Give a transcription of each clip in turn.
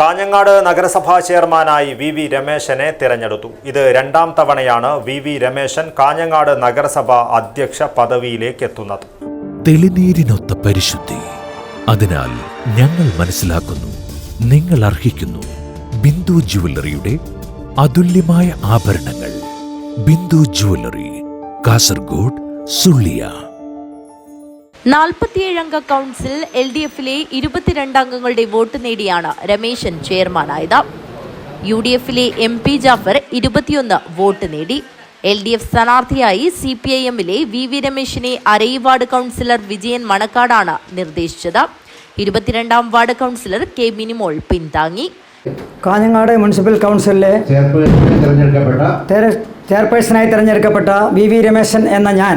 കാഞ്ഞങ്ങാട് നഗരസഭാ ചെയർമാനായി V V രമേശനെ തിരഞ്ഞെടുത്തു. ഇത് രണ്ടാം തവണയാണ് വി വി രമേശൻ കാഞ്ഞങ്ങാട് നഗരസഭ അധ്യക്ഷ പദവിയിലേക്ക് എത്തുന്നത്. തെളിനീരിനൊത്ത പരിശുദ്ധി. അതിനാൽ ഞങ്ങൾ മനസ്സിലാക്കുന്നു നിങ്ങൾ അർഹിക്കുന്നു ബിന്ദു ജുവല്ലറിയുടെ അതുല്യമായ ആഭരണങ്ങൾ. ബിന്ദു ജുവല്ലറി കാസർഗോഡ് സുള്ളിയ. നാൽപ്പത്തിയേഴംഗ കൗൺസിൽ എൽ ഡി എഫിലെ ഇരുപത്തിരണ്ട് അംഗങ്ങളുടെ വോട്ട് നേടിയാണ് രമേശൻ ചെയർമാനായത്. യു ഡി എഫിലെ എം പി ജാഫർ ഇരുപത്തിയൊന്ന് വോട്ട് നേടി. എൽ ഡി എഫ് സ്ഥാനാർത്ഥിയായി സി പി ഐ എമ്മിലെ വി വി രമേശിനെ അരയി വാർഡ് കൗൺസിലർ വിജയൻ മണക്കാടാണ് നിർദ്ദേശിച്ചത്. ഇരുപത്തിരണ്ടാം വാർഡ് കൗൺസിലർ കെ മിനിമോൾ പിന്താങ്ങി കാഞ്ഞങ്ങാട് മുനിസിപ്പൽ കൗൺസിലിലെ ചെയർപേഴ്സണായി തെരഞ്ഞെടുക്കപ്പെട്ട വി വി രമേശൻ എന്ന ഞാൻ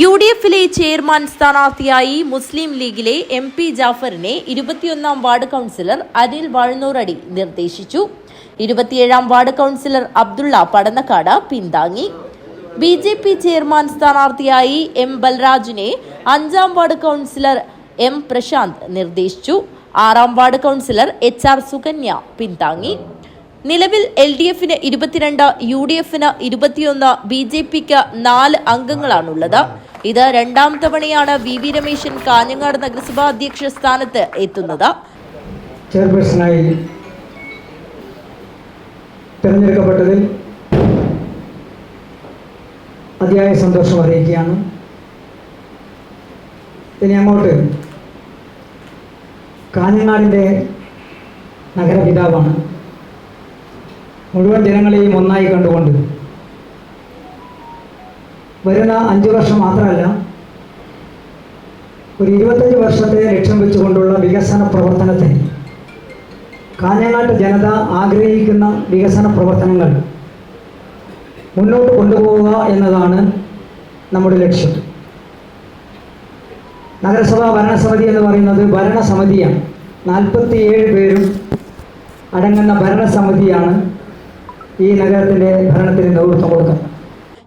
യു ഡി എഫിലെ ചെയർമാൻ സ്ഥാനാർത്ഥിയായി മുസ്ലിം ലീഗിലെ എം പി ജാഫറിനെ ഇരുപത്തിയൊന്നാം വാർഡ് കൗൺസിലർ അനിൽ വാഴ്ന്നൂറടി നിർദ്ദേശിച്ചു. ഇരുപത്തിയേഴാം വാർഡ് കൗൺസിലർ അബ്ദുള്ള പടന്നക്കാട് പിന്താങ്ങി. ബി ജെ പി ചെയർമാൻ സ്ഥാനാർത്ഥിയായി എം ബൽരാജിനെ അഞ്ചാം വാർഡ് കൗൺസിലർ എം പ്രശാന്ത് നിർദ്ദേശിച്ചു. ആറാം ward councillor H R Sukanya പിന്താങ്ങി. നിലവിൽ എൽ ഡി എഫിന് ഇരുപത്തിരണ്ട് യു ഡി എഫിന് ഇരുപത്തിയൊന്ന് ബി ജെ പിക്ക് നാല് അംഗങ്ങളാണുള്ളത്. ഇത് രണ്ടാം തവണയാണ് വി വി രമേശൻ കാഞ്ഞങ്ങാട് നഗരസഭാ അധ്യക്ഷ സ്ഥാനത്ത് എത്തുന്നത്. ചെയർപേഴ്സണായി തിരഞ്ഞെടുക്കപ്പെട്ടതിൽ അതിയായ സന്തോഷം അറിയിക്കുകയാണ്. ഇനി അങ്ങോട്ട് കാഞ്ഞങ്ങാടിന്റെ നഗരപിതാവാണ്. മുഴുവൻ ജനങ്ങളെയും ഒന്നായി കണ്ടുകൊണ്ട് വരുന്ന അഞ്ച് വർഷം മാത്രമല്ല ഒരു ഇരുപത്തഞ്ച് വർഷത്തെ ലക്ഷ്യം വെച്ചുകൊണ്ടുള്ള വികസന പ്രവർത്തനത്തെ കാഞ്ഞങ്ങാട്ട് ജനത ആഗ്രഹിക്കുന്ന വികസന പ്രവർത്തനങ്ങൾ മുന്നോട്ട് കൊണ്ടുപോവുക എന്നതാണ് നമ്മുടെ ലക്ഷ്യം. നഗരസഭാ ഭരണസമിതി എന്ന് പറയുന്നത് ഭരണസമിതിയാണ്. നാൽപ്പത്തിയേഴ് പേരും അടങ്ങുന്ന ഭരണസമിതിയാണ് ഈ നഗരത്തിന്റെ ഭരണത്തിന് നേതൃത്വം കൊടുക്കുന്നത്.